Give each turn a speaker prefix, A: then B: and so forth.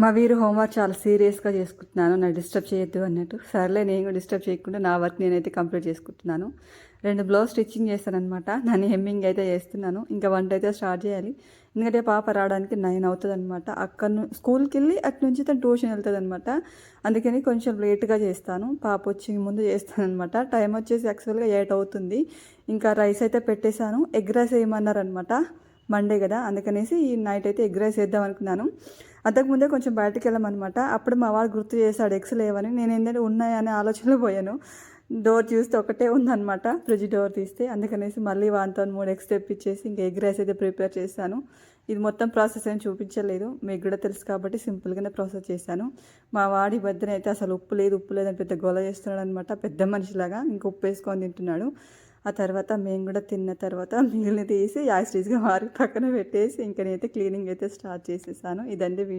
A: మా వీరు హోంవర్క్ చాలా సీరియస్గా చేసుకుంటున్నాను నా డిస్టర్బ్ చేయొద్దు అన్నట్టు. సర్లే నేను కూడా డిస్టర్బ్ చేయకుండా నా వర్క్ నేనైతే కంప్లీట్ చేసుకుంటున్నాను. రెండు బ్లౌజ్ స్టిచ్చింగ్ చేస్తానమాట నన్ను హెమ్మింగ్ అయితే చేస్తున్నాను. ఇంకా వంట అయితే స్టార్ట్ చేయాలి. ఎందుకంటే పాప రావడానికి నైన్ అవుతుంది అనమాట అక్కడ స్కూల్కి వెళ్ళి అటు నుంచి తను ట్యూషన్ వెళ్తుంది అనమాట అందుకని కొంచెం లేట్గా చేస్తాను. పాప వచ్చి ముందు చేస్తానమాట టైం వచ్చేసి యాక్చువల్గా ఎయిట్ అవుతుంది. ఇంకా రైస్ అయితే పెట్టేశాను. ఎగ్ రైస్ వేయమన్నారనమాట మండే కదా అందుకనేసి ఈ నైట్ అయితే ఎగ్ రైస్ వేద్దాం అనుకున్నాను. అంతకుముందే కొంచెం బయటకు వెళ్ళామన్నమాట. అప్పుడు మా వాడు గుర్తు చేశాడు ఎగ్స్ లేవని. నేను ఏంటంటే ఉన్నాయనే ఆలోచనలో పోయాను. డోర్ చూస్తే ఒకటే ఉందన్నమాట. ఫ్రిడ్జ్ డోర్ తీస్తే. అందుకనేసి మళ్ళీ వాటితో మూడు ఎగ్స్ తెప్పించేసి ఇంకా ఎగ్ రైస్ అయితే ప్రిపేర్ చేశాను. ఇది మొత్తం ప్రాసెస్ ఏం చూపించలేదు. మీకు కూడా తెలుసు కాబట్టి సింపుల్గానే ప్రాసెస్ చేశాను. మా వాడి బద్దనైతే అసలు ఉప్పు లేదు ఉప్పు లేదని పెద్ద గొల చేస్తున్నాడు అనమాట పెద్ద మనిషిలాగా ఇంక ఉప్పు వేసుకొని తింటున్నాడు. ఆ తర్వాత మేము కూడా తిన్న తర్వాత మిగిలిన తీసి యాస్టీస్గా వారి పక్కన పెట్టేసి ఇంకా నేనైతే క్లీనింగ్ అయితే స్టార్ట్ చేసేసాను. ఇదండి వీడియో